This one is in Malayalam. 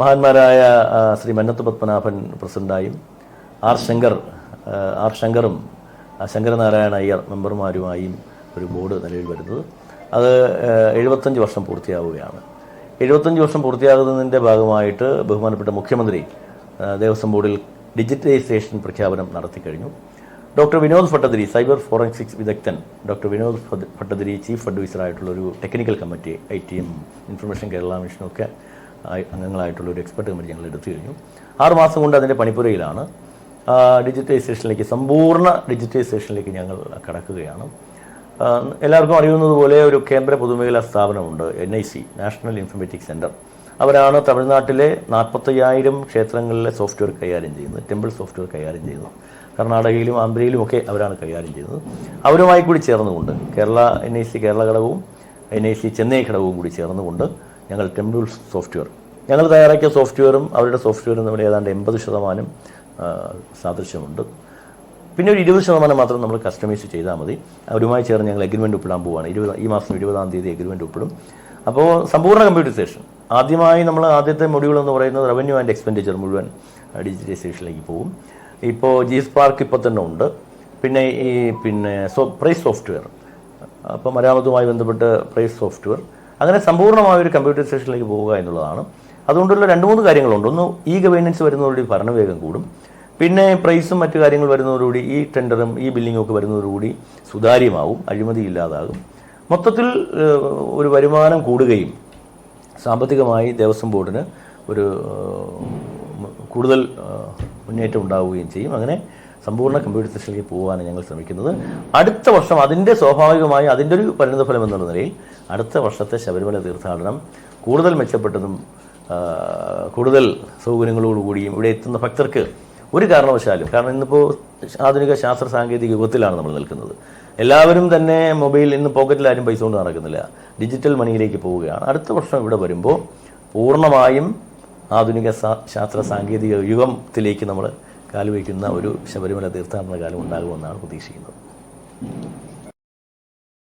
മഹാന്മാരായ ശ്രീ മന്നത്ത് പത്മനാഭൻ പ്രസിഡന്റായും ആർ ശങ്കർ ആർ ശങ്കറും ശങ്കരനാരായണ അയ്യർ മെമ്പർമാരുമായും ഒരു ബോർഡ് നിലവിൽ വരുന്നത്. അത് എഴുപത്തഞ്ച് വർഷം പൂർത്തിയാവുകയാണ്. എഴുപത്തഞ്ച് വർഷം പൂർത്തിയാകുന്നതിന്റെ ഭാഗമായിട്ട് ബഹുമാനപ്പെട്ട മുഖ്യമന്ത്രി ദേവസ്വം ബോർഡിൽ ഡിജിറ്റലൈസേഷൻ പ്രഖ്യാപനം നടത്തിക്കഴിഞ്ഞു doctor Vinod Bhattathiri cyber forensics വിദഗ്ധൻ ഡോക്ടർ വിനോദ് ഭട്ട- ഭട്ടതിരി ചീഫ് അഡ്വൈസറായിട്ടുള്ള ഒരു technical committee I T M information Kerala മിഷനും ഒക്കെ ആയി- അംഗങ്ങളായിട്ടുള്ള ഒരു എക്സ്പെർട്ട് കമ്മിറ്റി ഞങ്ങൾ എടുത്തു കഴിഞ്ഞു. ആറുമാസം കൊണ്ട് അതിന്റെ പണിപ്പുരയിലാണ്. ഡിജിറ്റൈസേഷനിലേക്ക് സമ്പൂർണ ഡിജിറ്റൈസേഷനിലേക്ക് ഞങ്ങൾ കടക്കുകയാണ്. എല്ലാവർക്കും എല്ലാവർക്കും അറിയുന്നതുപോലെ ഒരു കേന്ദ്ര പൊതുമേഖലാ സ്ഥാപനമുണ്ട് N I C national informatic centre അവരാണ് തമിഴ്നാട്ടിലെ നാൽപ്പത്തയ്യായിരം ക്ഷേത്രങ്ങളിലെ സോഫ്റ്റ്വെയർ കൈകാര്യം ചെയ്യുന്നത് ടെമ്പിൾ സോഫ്റ്റ്വെയർ കൈകാര്യം ചെയ്യുന്നത്. കർണാടകയിലും ആന്ധ്രയിലും ഒക്കെ അവരാണ് കൈകാര്യം ചെയ്യുന്നത്. അവരുമായി കൂടി ചേർന്നുകൊണ്ട് Kerala N I C Kerala ഘടകവും എൻ ഐ സി ചെന്നൈ ഘടകവും കൂടി ചേർന്നുകൊണ്ട് ഞങ്ങൾ ടെമ്പിൾ സോഫ്റ്റ്വെയർ. ഞങ്ങൾ തയ്യാറാക്കിയ സോഫ്റ്റ്വെയറും അവരുടെ സോഫ്റ്റ്വെയറും തമ്മിൽ ഏതാണ്ട് എൺപത് ശതമാനം സാദൃശ്യമുണ്ട്. പിന്നെ ഒരു ഇരുപത് ശതമാനം മാത്രം നമ്മൾ കസ്റ്റമൈസ് ചെയ്താൽ മതി. അവരുമായി ചേർന്ന് ഞങ്ങൾ എഗ്രിമെന്റ് ഒപ്പിടാൻ പോവുകയാണ് ഇരുപത് ഈ മാസം ഇരുപതാം തീയതി എഗ്രിമെന്റ് ഒപ്പിടും അപ്പോൾ സമ്പൂർണ കമ്പ്യൂട്ടറൈസേഷൻ ആദ്യമായി നമ്മൾ ആദ്യത്തെ മൊഡ്യൂൾ എന്ന് പറയുന്നത് റവന്യൂ ആൻഡ് എക്സ്പെൻഡിച്ചർ മുഴുവൻ ഡിജിറ്റൈസേഷനിലേക്ക് പോകും. ഇപ്പോൾ ജി സ്പാർക്ക് ഇപ്പോൾ തന്നെ ഉണ്ട്. പിന്നെ ഈ പിന്നെ സോ പ്രൈസ് സോഫ്റ്റ്വെയർ അപ്പോൾ മരാമത്തുമായി ബന്ധപ്പെട്ട് പ്രൈസ് സോഫ്റ്റ്വെയർ അങ്ങനെ സമ്പൂർണമായ ഒരു കമ്പ്യൂട്ടറൈസേഷനിലേക്ക് പോവുക എന്നുള്ളതാണ്. അതുകൊണ്ടുള്ള രണ്ട് മൂന്ന് കാര്യങ്ങളുണ്ട്. ഒന്ന് ഈ ഗവേണൻസ് വരുന്നതോടുകൂടി ഭരണവേഗം കൂടും. പിന്നെ പ്രൈസും മറ്റു കാര്യങ്ങൾ വരുന്നതോടുകൂടി ഈ ടെൻഡറും ഈ ബില്ലിങ്ങും ഒക്കെ വരുന്നതോടുകൂടി സുതാര്യമാവും അഴിമതി ഇല്ലാതാകും മൊത്തത്തിൽ ഒരു വരുമാനം കൂടുകയും സാമ്പത്തികമായി ദേവസ്വം ബോർഡിന് ഒരു കൂടുതൽ മുന്നേറ്റം ഉണ്ടാവുകയും ചെയ്യും. അങ്ങനെ സമ്പൂർണ കമ്പ്യൂട്ടറൈസേഷനിലേക്ക് പോകാനാണ് ഞങ്ങൾ ശ്രമിക്കുന്നത്. അടുത്ത വർഷം അതിന്റെ സ്വാഭാവികമായി അതിന്റെ ഒരു പരിണിതഫലം എന്നുള്ള നിലയിൽ അടുത്ത വർഷത്തെ ശബരിമല തീർത്ഥാടനം കൂടുതൽ മെച്ചപ്പെട്ടതും കൂടുതൽ സൗകര്യങ്ങളോടുകൂടിയും ഇവിടെ എത്തുന്ന ഭക്തർക്ക് ഒരു കാരണവശാലും കാരണം ഇന്നിപ്പോൾ ആധുനിക ശാസ്ത്ര സാങ്കേതിക യുഗത്തിലാണ് നമ്മൾ നിൽക്കുന്നത്. എല്ലാവരും തന്നെ മൊബൈൽ ഇന്ന് പോക്കറ്റിൽ ആരും പൈസ കൊണ്ട് നടക്കുന്നില്ല. ഡിജിറ്റൽ മണിയിലേക്ക് പോവുകയാണ്. അടുത്ത വർഷം ഇവിടെ വരുമ്പോൾ പൂർണമായും ആധുനിക ശാസ്ത്ര സാങ്കേതിക യുഗത്തിലേക്ക് നമ്മൾ കാലുവയ്ക്കുന്ന ഒരു ശബരിമല തീർത്ഥാടന കാലം ഉണ്ടാകുമെന്നാണ് പ്രതീക്ഷിക്കുന്നത്.